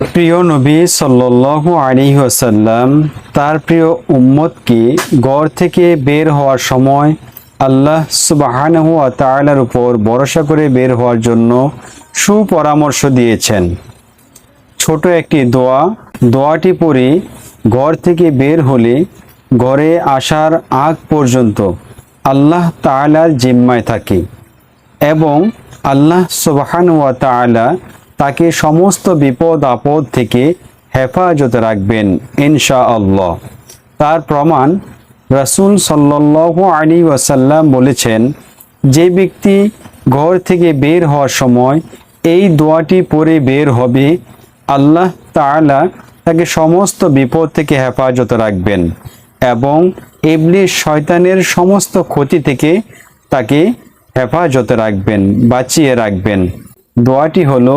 প্রিয় নবী সাল্লাল্লাহু আলাইহি ওয়াসাল্লাম, তার প্রিয় উম্মতকে ঘর থেকে বের হওয়ার সময় আল্লাহ সুবহানাহু ওয়া তাআলার উপর ভরসা করে বের হওয়ার জন্য সুপরামর্শ দিয়েছেন। ছোট একটি দোয়া, দোয়াটি পড়ে ঘর থেকে বের হলে ঘরে আসার আগ পর্যন্ত আল্লাহ তাআলার জিম্মায় থাকে এবং আল্লাহ সুবহান ওয়া তাআলা তাকে সমস্ত বিপদ আপদ থেকে হেফাজতে রাখবেন ইনশা আল্লাহ তার প্রমাণ রাসূল সাল্লাল্লাহু আলী ওয়াসাল্লাম বলেছেন, যে ব্যক্তি ঘর থেকে বের হওয়ার সময় এই দোয়াটি পরে বের হবে, আল্লাহ তাআলা তাকে সমস্ত বিপদ থেকে হেফাজতে রাখবেন এবং ইবলিশ শয়তানের সমস্ত ক্ষতি থেকে তাকে হেফাজতে রাখবেন, বাঁচিয়ে রাখবেন। দোয়াটি হলো